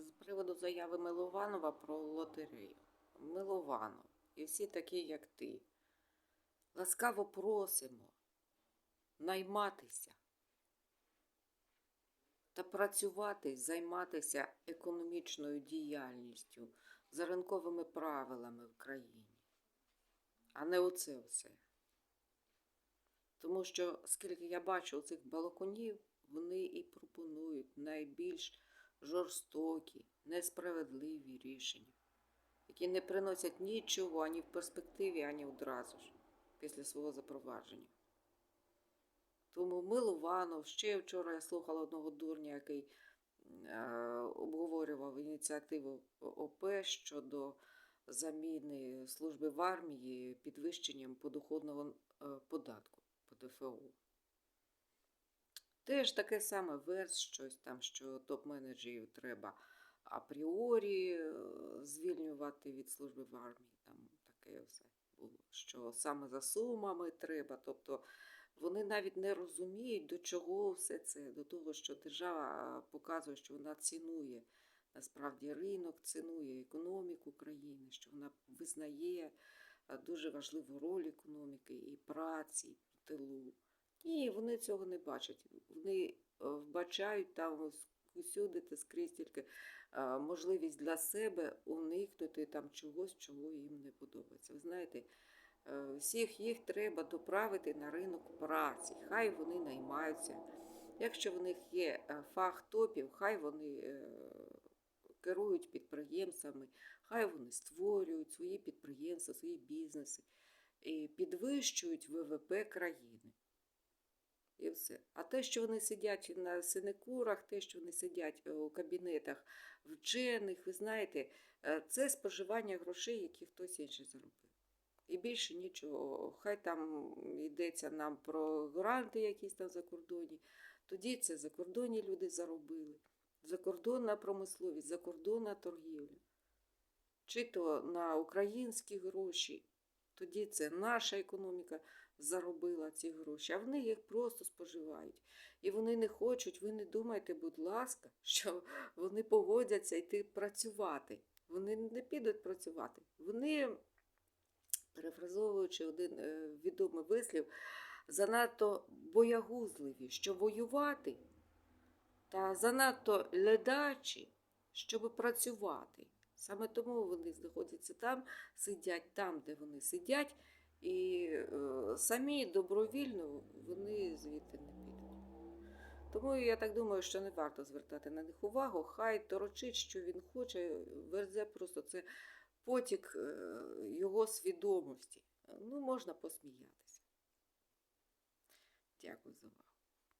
З приводу заяви Милованова про лотерею. Милованов і всі такі, як ти, ласкаво просимо найматися та працювати, займатися економічною діяльністю за ринковими правилами в країні, а не оце все. Тому що, скільки я бачу цих балакунів, вони і пропонують найбільш жорстокі, несправедливі рішення, які не приносять нічого ані в перспективі, ані одразу ж після свого запровадження. Тому Милованов, ще вчора я слухала одного дурня, який е, обговорював ініціативу ОП щодо заміни служби в армії підвищенням подоходного е, податку ПДФО. Теж таке саме верс, щось там, що топ-менеджерів треба апріорі е, звільнювати від служби в армії. Там таке все було, що саме за сумами треба. Тобто вони навіть не розуміють, до чого все це, до того, що держава показує, що вона цінує насправді ринок, цінує економіку країни, що вона визнає е, дуже важливу роль економіки і праці в тилу. Ні, вони цього не бачать. Вони е, вбачають там усюди та скрізь тільки е, можливість для себе уникнути там чогось, чого їм не подобається. Ви знаєте, е, всіх їх треба доправити на ринок праці. Хай вони наймаються. Якщо в них є фах топів, хай вони керують підприємствами, хай вони створюють свої підприємства, свої бізнеси і підвищують ВВП країни. І все. А те, що вони сидять на синекурах, те, що вони сидять е, у кабінетах вчених, ви знаєте, е, це споживання грошей, які хтось інший заробив. І більше нічого. Хай там йдеться нам про гранти якісь там за кордоні. Тоді це закордонні люди заробили. Закордонна промисловість, закордонна торгівля. Чи то на українські гроші. Тоді це наша економіка заробила ці гроші, а вони їх просто споживають. І вони не хочуть, ви не думайте, будь ласка, що вони погодяться йти працювати. Вони не підуть працювати. Вони, перефразовуючи один е, відомий вислів, занадто боягузливі, що воювати, та занадто ледачі, щоб працювати. Саме тому вони знаходяться там, сидять там, де вони сидять, і е, самі добровільно вони звідти не підуть. Тому я так думаю, що не варто звертати на них увагу. Хай торочить, що він хоче, верзе просто це потік е, його свідомості. Ну, можна посміятися. Дякую за увагу.